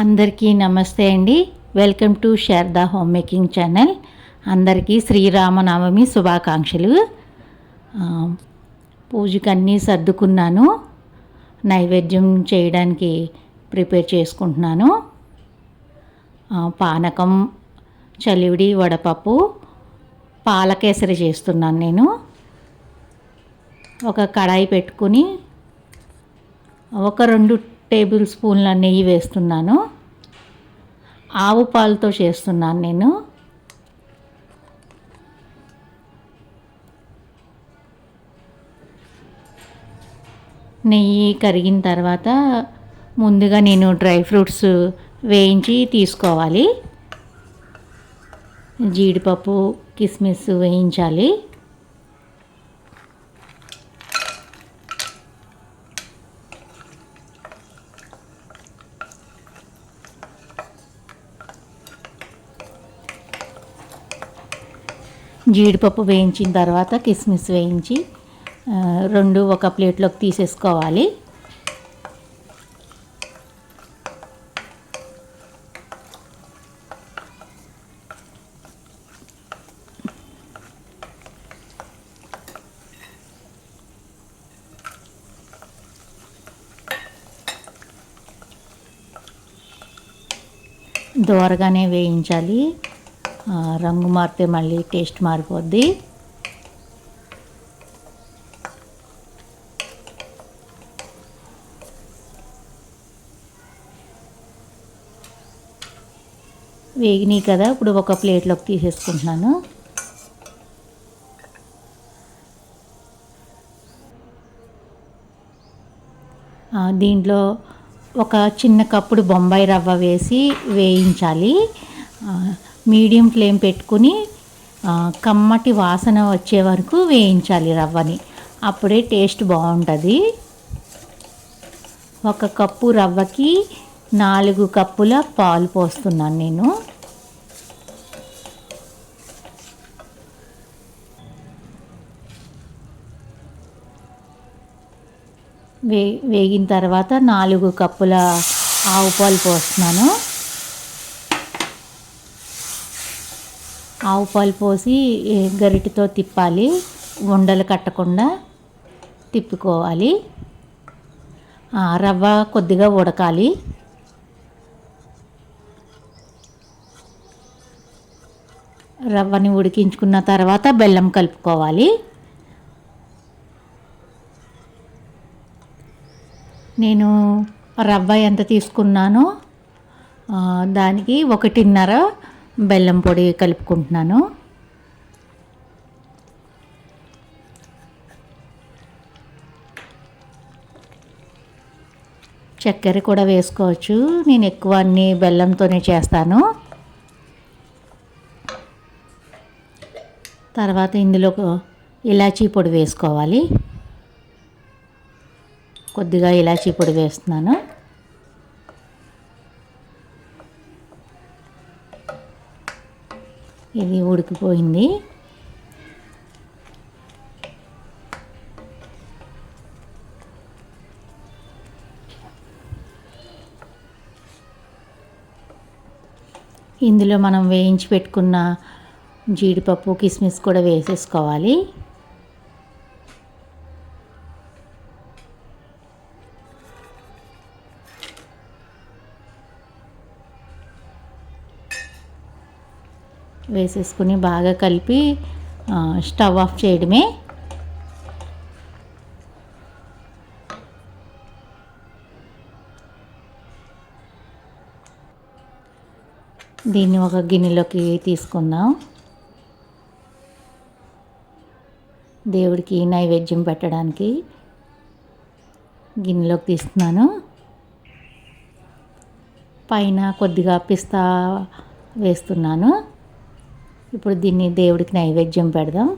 అందరికీ నమస్తే అండి. Welcome to Sharada home making channel అందరికీ శ్రీరామనవమి శుభాకాంక్షలు. పూజకన్నీ పూజకి అన్నీ సర్దుకున్నాను. నైవేద్యం చేయడానికి ప్రిపేర్ చేసుకుంటున్నాను. పానకం చలివిడి వడపప్పు పాలకేసరి చేస్తున్నాను నేను. ఒక కడాయి పెట్టుకుని ఒక రెండు టేబుల్ స్పూన్ల నెయ్యి వేస్తున్నాను. ఆవు పాలతో చేస్తున్నాను నేను. నెయ్యి కరిగిన తర్వాత ముందుగా నేను డ్రై ఫ్రూట్స్ వేయించి తీసుకోవాలి. జీడిపప్పు కిస్మిస్ వేయించాలి. జీడిపప్పు వేయించిన తర్వాత కిస్మిస్ వేయించి రెండు ఒక ప్లేట్లోకి తీసేసుకోవాలి. దోరగానే వేయించాలి. రంగు మారితే మళ్ళీ టేస్ట్ మారిపోద్ది. వేగినాయి కదా ఇప్పుడు ఒక ప్లేట్లోకి తీసేసుకుంటున్నాను. దీంట్లో ఒక చిన్న కప్పుడు బొంబాయి రవ్వ వేసి వేయించాలి. మీడియం ఫ్లేమ్ పెట్టుకుని కమ్మటి వాసన వచ్చే వరకు వేయించాలి రవ్వని. అప్పుడే టేస్ట్ బాగుంటుంది. ఒక కప్పు రవ్వకి నాలుగు కప్పుల పాలు పోస్తున్నాను నేను. వే వేగిన తర్వాత నాలుగు కప్పుల ఆవు పాలు పోస్తున్నాను. ఆవు పాలు పోసి గరిటతో తిప్పాలి. ఉండలు కట్టకుండా తిప్పుకోవాలి. రవ్వ కొద్దిగా ఉడకాలి. రవ్వని ఉడికించుకున్న తర్వాత బెల్లం కలుపుకోవాలి. నేను రవ్వ ఎంత తీసుకున్నానో దానికి ఒకటిన్నర బెల్లం పొడి కలుపుకుంటున్నాను. చక్కెర కూడా వేసుకోవచ్చు. నేను ఎక్కువ అన్ని బెల్లంతోనే చేస్తాను. తర్వాత ఇందులో ఇలాచీ పొడి వేసుకోవాలి. కొద్దిగా ఇలాచీ పొడి వేస్తున్నాను. ఇది ఉడికిపోయింది. ఇందులో మనం వేయించి పెట్టుకున్న జీడిపప్పు కిస్మిస్ కూడా వేసేసుకోవాలి. వేసేసుకుని బాగా కలిపి స్టవ్ ఆఫ్ చేయడమే. దీన్ని ఒక గిన్నెలోకి తీసుకుందాం. దేవుడికి నైవేద్యం పెట్టడానికి గిన్నెలోకి తీస్తున్నాను. పైన కొద్దిగా పిస్తా వేస్తున్నాను. ఇప్పుడు దీన్ని దేవుడికి నైవేద్యం పెడదాం.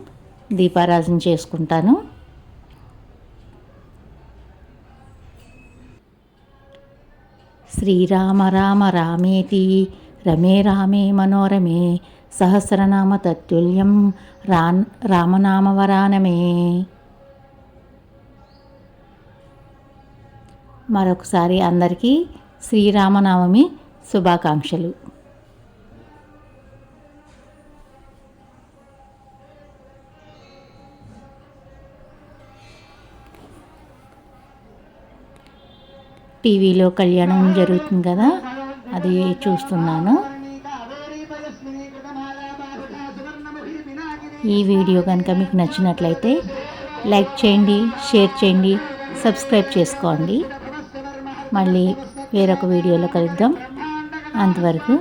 దీపారాధన చేసుకుంటాను. శ్రీరామ రామ రామేతి రమే రామే మనోరమే సహస్రనామ తత్తుల్యం రాన్ రామనామవరానమే మరొకసారి అందరికీ శ్రీరామనవమి శుభాకాంక్షలు. టీవీలో కళ్యాణం జరుగుతుంది కదా అది చూస్తున్నాను. ఈ వీడియో కనుక మీకు నచ్చినట్లయితే లైక్ చేయండి షేర్ చేయండి సబ్స్క్రైబ్ చేసుకోండి. మళ్ళీ వేరొక వీడియోలో కలుద్దాం. అంతవరకు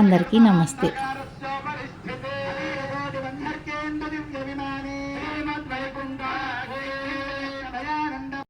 అందరికీ నమస్తే.